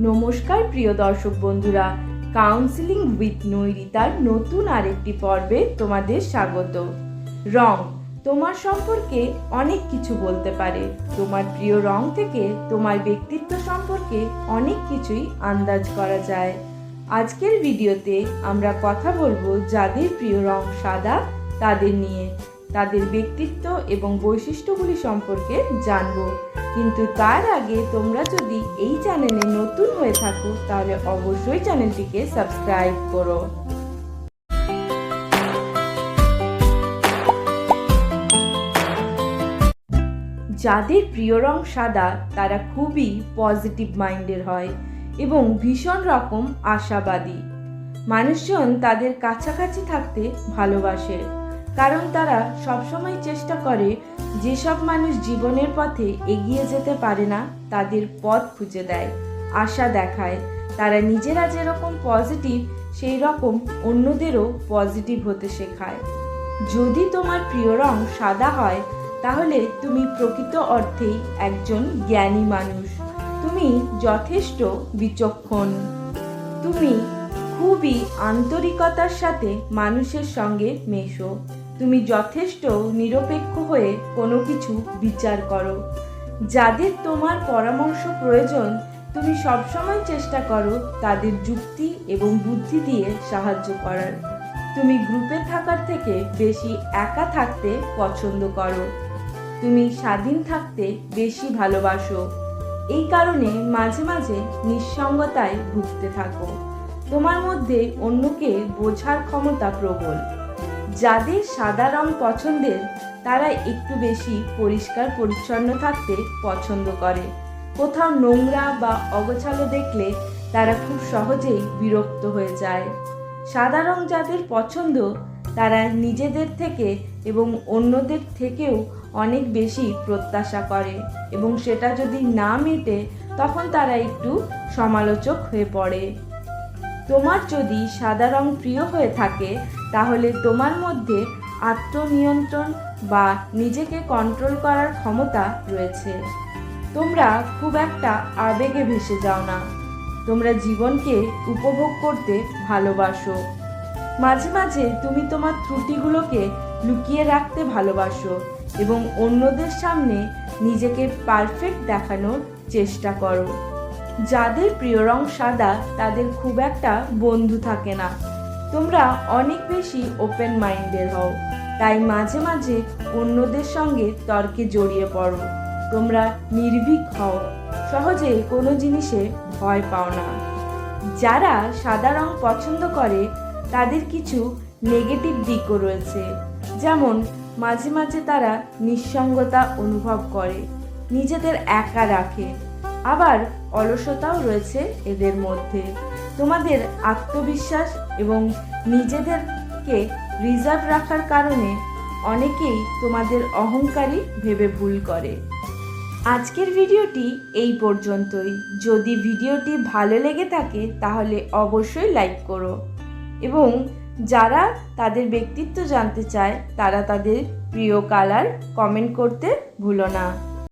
নমস্কার প্রিয় দর্শক বন্ধুরা কাউন্সিলিং উইথ নৈরিতার নতুন আরেকটি পর্বে তোমাদের স্বাগত। রং, তোমার সম্পর্কে অনেক কিছু বলতে পারে। তোমার প্রিয় রং থেকে তোমার ব্যক্তিত্ব সম্পর্কে অনেক কিছুই আন্দাজ করা যায়। আজকের ভিডিওতে আমরা কথা বলব যাদের প্রিয় রং সাদা, তাদের নিয়ে। তাদের ব্যক্তিত্ব এবং বৈশিষ্ট্যগুলি সম্পর্কে জানব। কিন্তু তার আগে তোমরা যদি এই চ্যানেলে নতুন হয়ে থাকো, তাহলে অবশ্যই চ্যানেলটিকে সাবস্ক্রাইব করো। যাদের প্রিয় রং সাদা, তারা খুবই পজিটিভ মাইন্ডের হয় এবং ভীষণ রকম আশাবাদী। মানুষজন তাদের কাছাকাছি থাকতে ভালোবাসে, কারণ তারা সবসময় চেষ্টা করে যেসব মানুষ জীবনের পথে এগিয়ে যেতে পারে না, তাদের পথ খুঁজে দেয়, আশা দেখায়। তারা নিজেরা যেরকম পজিটিভ সেই রকম অন্যদেরও পজিটিভ হতে শেখায়। যদি তোমার প্রিয় রং সাদা হয়, তাহলে তুমি প্রকৃত অর্থেই একজন জ্ঞানী মানুষ। তুমি যথেষ্ট বিচক্ষণ। তুমি খুবই আন্তরিকতার সাথে মানুষের সঙ্গে মেশো। তুমি যথেষ্ট নিরপেক্ষ হয়ে কোনো কিছু বিচার করো। যাদের তোমার পরামর্শ প্রয়োজন, তুমি সবসময় চেষ্টা করো তাদের যুক্তি এবং বুদ্ধি দিয়ে সাহায্য করার। তুমি গ্রুপে থাকার থেকে বেশি একা থাকতে পছন্দ করো। তুমি স্বাধীন থাকতে বেশি ভালোবাসো। এই কারণে মাঝে মাঝে নিঃসঙ্গতায় ভুগতে থাকো। তোমার মধ্যে অন্যকে বোঝার ক্ষমতা প্রবল। যাদের সাদা রং পছন্দের, তারা একটু বেশি পরিষ্কার পরিচ্ছন্ন থাকতে পছন্দ করে। কোথাও নোংরা বা অগোছালো দেখলে তারা খুব সহজেই বিরক্ত হয়ে যায়। সাদা রং যাদের পছন্দ, তারা নিজেদের থেকে এবং অন্যদের থেকেও অনেক বেশি প্রত্যাশা করে এবং সেটা যদি না মেটে, তখন তারা একটু সমালোচক হয়ে পড়ে। তোমার যদি সাদা রং প্রিয় হয়ে থাকে, তাহলে তোমার মধ্যে আত্মনিয়ন্ত্রণ বা নিজেকে কন্ট্রোল করার ক্ষমতা রয়েছে। তোমরা খুব একটা আবেগে ভেসে যাও না। তোমরা জীবনকে উপভোগ করতে ভালোবাসো। মাঝে মাঝে তুমি তোমার ত্রুটিগুলোকে লুকিয়ে রাখতে ভালোবাসো এবং অন্যদের সামনে নিজেকে পারফেক্ট দেখানোর চেষ্টা করো। যাদের প্রিয় রং সাদা, তাদের খুব একটা বন্ধু থাকে না। তোমরা অনেক বেশি ওপেন মাইন্ডের হও। তাই মাঝে মাঝে অন্যদের সঙ্গে তর্কে জড়িয়ে পড়ো। তোমরা নির্ভীক হও। সহজে কোনো জিনিসে ভয় পাও না। যারা সাদা রং পছন্দ করে, তাদের কিছু নেগেটিভ দিকও রয়েছে। যেমন, মাঝে মাঝে তারা নিঃসঙ্গতা অনুভব করে, নিজেদের একা রাখে। আবার অলসতাও রয়েছে এদের মধ্যে। তোমাদের আত্মবিশ্বাস এবং নিজেদেরকে রিজার্ভ রাখার কারণে অনেকেই তোমাদের অহংকারী ভেবে ভুল করে। আজকের ভিডিওটি এই পর্যন্তই। যদি ভিডিওটি ভালো লেগে থাকে, তাহলে অবশ্যই লাইক করো। এবং যারা তাদের ব্যক্তিত্ব জানতে চায়, তারা তাদের প্রিয় কালার কমেন্ট করতে ভুলো না।